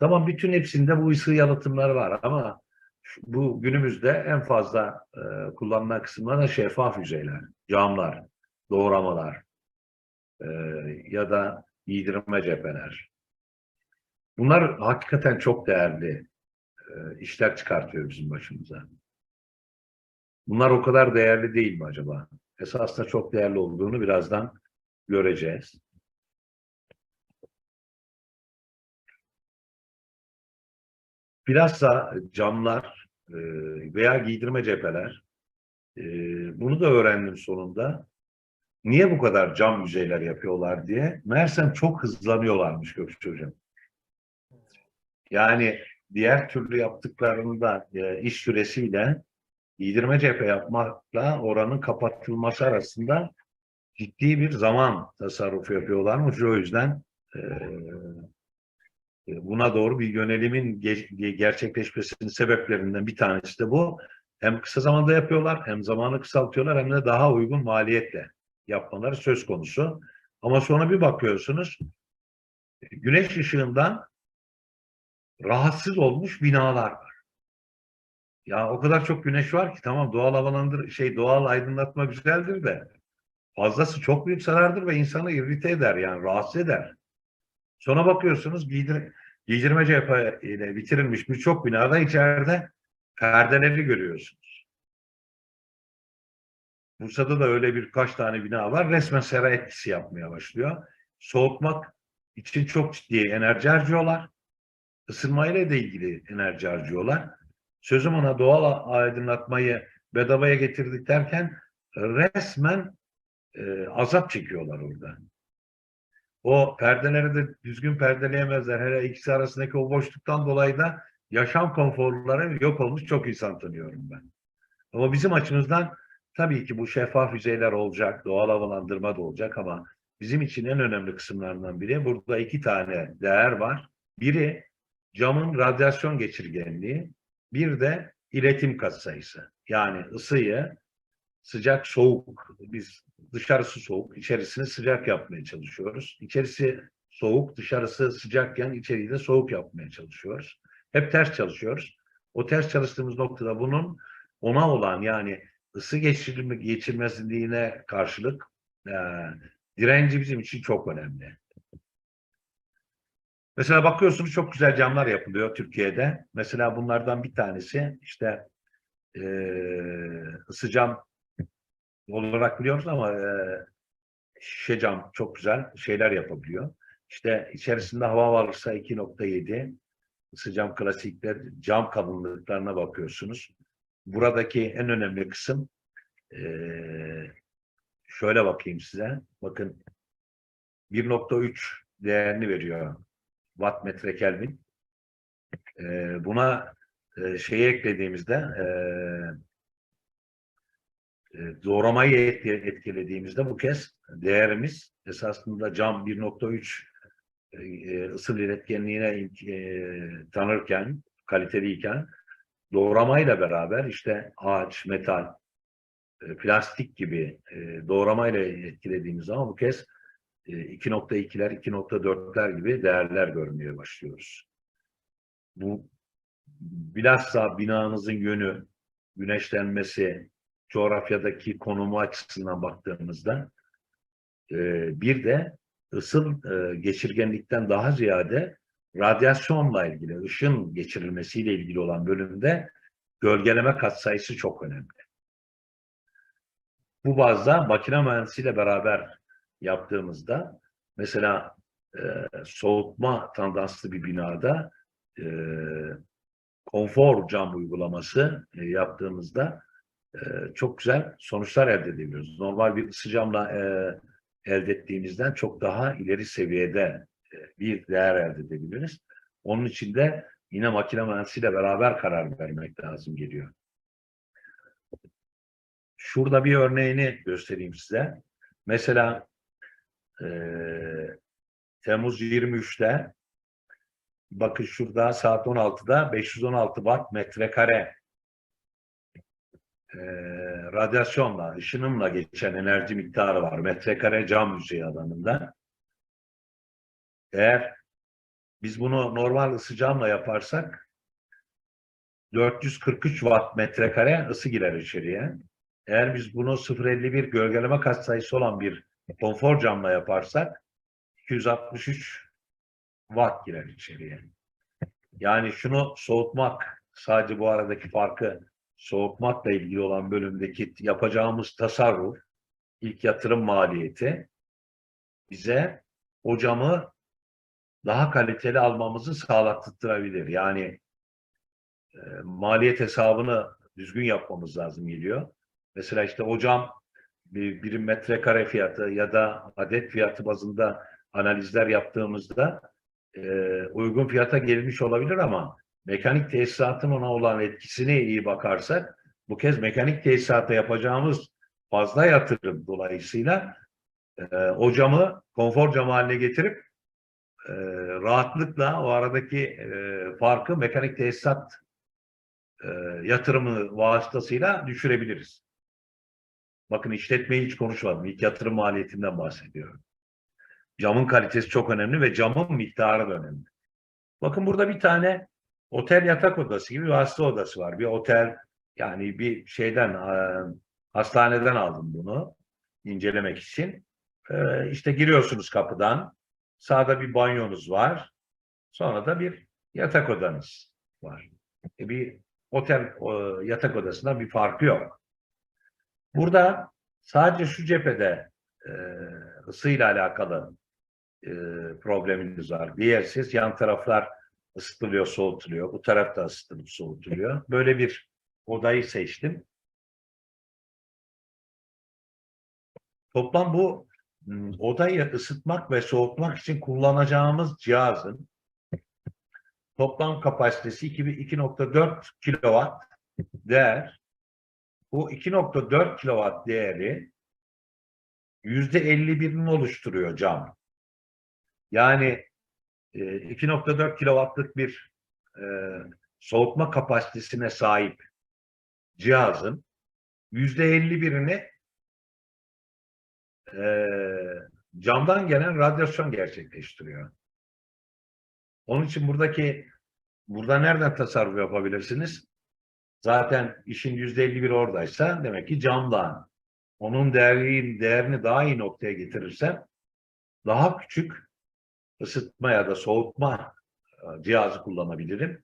Tamam bütün hepsinde bu ısı yalıtımları var ama bu günümüzde en fazla e, kullanılan kısımlar da şeffaf yüzeyler, camlar, doğramalar e, ya da giydirme cepheler. Bunlar hakikaten çok değerli e, işler çıkartıyor bizim başımıza. Bunlar o kadar değerli değil mi acaba? Esasında çok değerli olduğunu birazdan göreceğiz. Bilhassa camlar e, veya giydirme cepheler e, bunu da öğrendim sonunda. Niye bu kadar cam yüzeyler yapıyorlar diye. Meğersem çok hızlanıyorlarmış Gökçe Hocam. Yani diğer türlü yaptıklarında e, iş süresiyle giydirme cephe yapmakla oranın kapatılması arasında ciddi bir zaman tasarrufu yapıyorlarmış. O yüzden e, buna doğru bir yönelimin ge- gerçekleşmesinin sebeplerinden bir tanesi de bu. Hem kısa zamanda yapıyorlar, hem zamanı kısaltıyorlar, hem de daha uygun maliyetle yapmaları söz konusu. Ama sonra bir bakıyorsunuz, güneş ışığından rahatsız olmuş binalar var. Ya o kadar çok güneş var ki tamam doğal havalandır şey doğal aydınlatma güzeldir de fazlası çok büyük zarardır ve insanı irrite eder yani rahatsız eder. Sonra bakıyorsunuz giydir, giydirme cephe ile bitirilmiş birçok binada içeride perdeleri görüyorsunuz. Bursa'da da öyle birkaç tane bina var. Resmen sera etkisi yapmaya başlıyor. Soğutmak için çok ciddi enerji harcıyorlar. Isınmayla da ilgili enerji harcıyorlar. Sözüm ona doğal aydınlatmayı bedavaya getirdik derken resmen e, azap çekiyorlar orada. O perdeleri de düzgün perdeleyemezler. Hele ikisi arasındaki o boşluktan dolayı da yaşam konforları yok olmuş çok insan tanıyorum ben. Ama bizim açımızdan tabii ki bu şeffaf yüzeyler olacak, doğal havalandırma da olacak ama bizim için en önemli kısımlarından biri burada iki tane değer var. Biri camın radyasyon geçirgenliği, bir de iletim katsayısı. Yani ısıyı sıcak soğuk biz dışarısı soğuk içerisini sıcak yapmaya çalışıyoruz. İçerisi soğuk dışarısı sıcakken içeriği de soğuk yapmaya çalışıyoruz. Hep ters çalışıyoruz. O ters çalıştığımız noktada bunun ona olan yani ısı geçirme, geçirmezliğine karşılık e, direnci bizim için çok önemli. Mesela bakıyorsunuz çok güzel camlar yapılıyor Türkiye'de. Mesela bunlardan bir tanesi işte e, ısı cam olarak biliyoruz ama e, şişe cam çok güzel şeyler yapabiliyor. İşte içerisinde hava varsa 2.7 ısı cam klasikler cam kalınlıklarına bakıyorsunuz. Buradaki en önemli kısım e, şöyle bakayım size. Bakın 1.3 değerini veriyor watt metre Kelvin. E, buna e, şeyi eklediğimizde e, doğramayı etki- etkilediğimizde bu kez değerimiz esasında cam 1.3 e, e, ısı iletkenliğine e, tanırken, kaliteliyken doğramayla beraber işte ağaç, metal, e, plastik gibi e, doğramayla etkilediğimiz zaman bu kez e, 2.2'ler, 2.4'ler gibi değerler görmeye başlıyoruz. Bu bilhassa binanızın yönü, güneşlenmesi, coğrafyadaki konumu açısından baktığımızda e, bir de ısıl e, geçirgenlikten daha ziyade radyasyonla ilgili, ışın geçirilmesiyle ilgili olan bölümde gölgeleme katsayısı çok önemli. Bu bazda makine mühendisiyle beraber yaptığımızda mesela e, soğutma tandanslı bir binada konfor cam uygulaması yaptığımızda çok güzel sonuçlar elde edebiliyoruz. Normal bir ısı camla elde ettiğimizden çok daha ileri seviyede bir değer elde edebiliriz. Onun için de yine makine mühendisiyle beraber karar vermek lazım geliyor. Şurada bir örneğini göstereyim size. Mesela e, Temmuz 23'te bakın şurada saat 16'da 516 watt metrekare e, radyasyonla, ışınımla geçen enerji miktarı var. Metrekare cam yüzeyi alanında. Eğer Biz bunu normal ısı camla yaparsak 443 watt metrekare ısı girer içeriye. Eğer biz bunu 0.51 gölgeleme katsayısı olan bir konfor camla yaparsak 263 watt girer içeriye. Yani şunu soğutmak, sadece bu aradaki farkı soğutmakla ilgili olan bölümdeki yapacağımız tasarruf, ilk yatırım maliyeti bize o camı daha kaliteli almamızı sağlattırabilir. Yani e, maliyet hesabını düzgün yapmamız lazım geliyor. Mesela işte o cam bir birim metrekare fiyatı ya da adet fiyatı bazında analizler yaptığımızda e, uygun fiyata gelmiş olabilir ama mekanik tesisatın ona olan etkisine iyi bakarsak bu kez mekanik tesisata yapacağımız fazla yatırım dolayısıyla e, o camı konfor camı haline getirip e, rahatlıkla o aradaki e, farkı mekanik tesisat e, yatırımı vasıtasıyla düşürebiliriz. Bakın işletmeyi hiç konuşmadım. İlk yatırım maliyetinden bahsediyorum. Camın kalitesi çok önemli ve camın miktarı da önemli. Bakın burada bir tane otel yatak odası gibi bir hasta odası var. Bir otel yani bir şeyden e, hastaneden aldım bunu incelemek için. E, işte giriyorsunuz kapıdan. Sağda bir banyonuz var. Sonra da bir yatak odanız var. E, bir otel yatak odasından bir farkı yok. Burada sadece şu cephede ısıyla alakalı probleminiz var. Diğersiz yan taraflar ısıtılıyor, soğutuluyor. Bu taraf da ısıtılıp soğutuluyor. Böyle bir odayı seçtim. Toplam bu m, odayı ısıtmak ve soğutmak için kullanacağımız cihazın toplam kapasitesi 2.4 kilowatt değer. Bu 2.4 kilowatt değeri %51'ini oluşturuyor cam. Yani 2.4 kilowattlık bir e, soğutma kapasitesine sahip cihazın %51'ini e, camdan gelen radyasyon gerçekleştiriyor. Onun için buradaki burada nereden tasarruf yapabilirsiniz? Zaten işin %51 oradaysa demek ki camdan onun değerini, değerini daha iyi noktaya getirirsem daha küçük ısıtma ya da soğutma e, cihazı kullanabilirim.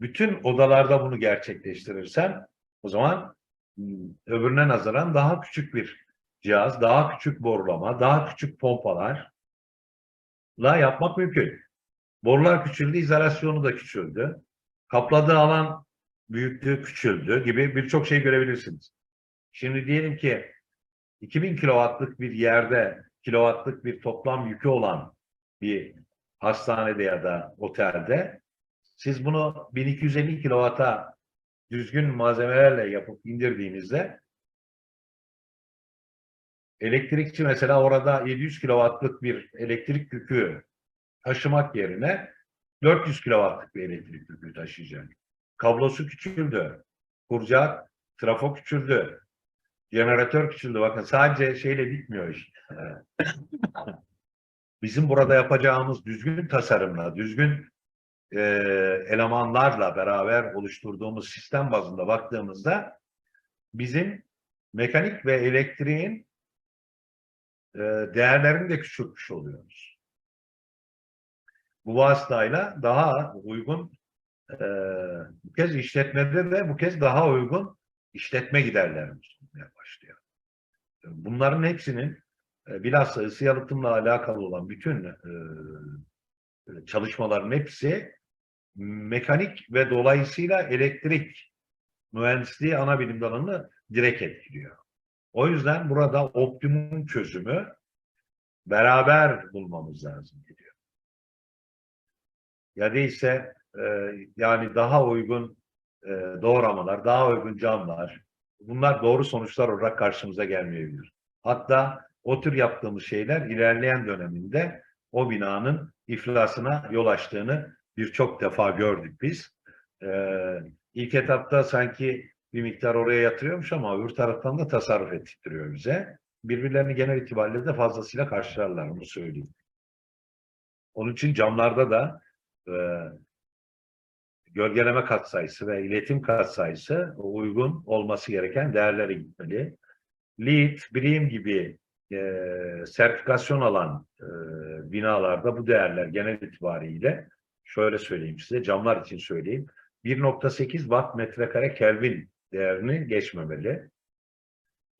Bütün odalarda bunu gerçekleştirirsem o zaman m, öbürüne nazaran daha küçük bir cihaz, daha küçük borulama, daha küçük pompalarla yapmak mümkün. Borular küçüldü, izolasyonu da küçüldü. Kapladığı alan büyüklüğü küçüldü gibi birçok şey görebilirsiniz. Şimdi diyelim ki 2000 kilowattlık bir yerde kilowattlık bir toplam yükü olan bir hastanede ya da otelde siz bunu 1250 kilowata düzgün malzemelerle yapıp indirdiğinizde elektrikçi mesela orada 700 kilowattlık bir elektrik yükü taşımak yerine 400 kilowattlık bir elektrik yükü taşıyacak. Kablosu küçüldü. Kurcak, trafo küçüldü. Jeneratör küçüldü. Bakın sadece şeyle bitmiyor iş. Bizim burada yapacağımız düzgün tasarımla, düzgün e, elemanlarla beraber oluşturduğumuz sistem bazında baktığımızda bizim mekanik ve elektriğin e, değerlerini de küçültmüş oluyoruz. Bu vasıtayla daha uygun e, bu kez işletmede de bu kez daha uygun işletme giderlerimiz olmaya başlıyor. Bunların hepsinin bilhassa ısı yalıtımla alakalı olan bütün e, çalışmaların hepsi mekanik ve dolayısıyla elektrik mühendisliği ana bilim dalını direkt etkiliyor. O yüzden burada optimum çözümü beraber bulmamız lazım geliyor. Ya değilse e, yani daha uygun e, doğramalar, daha uygun camlar bunlar doğru sonuçlar olarak karşımıza gelmeyebilir. Hatta o tür yaptığımız şeyler ilerleyen döneminde o binanın iflasına yol açtığını birçok defa gördük biz. Ee, ilk etapta sanki bir miktar oraya yatırıyormuş ama öbür taraftan da tasarruf ettiriyor bize. Birbirlerini genel itibariyle de fazlasıyla karşılarlar onu söyleyeyim. Onun için camlarda da e, gölgeleme katsayısı ve iletim katsayısı uygun olması gereken değerlere gitmeli. LEED, BREEAM gibi e, sertifikasyon alan e, binalarda bu değerler genel itibariyle şöyle söyleyeyim size, camlar için söyleyeyim. 1.8 watt metrekare Kelvin değerini geçmemeli.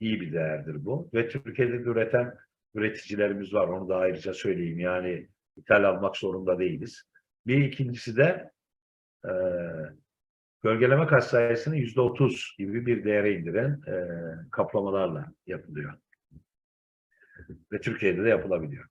İyi bir değerdir bu. Ve Türkiye'de de üreten üreticilerimiz var. Onu da ayrıca söyleyeyim. Yani ithal almak zorunda değiliz. Bir ikincisi de e, gölgeleme katsayısını yüzde otuz gibi bir değere indiren e, kaplamalarla yapılıyor. Ve Türkiye'de de yapılabiliyor.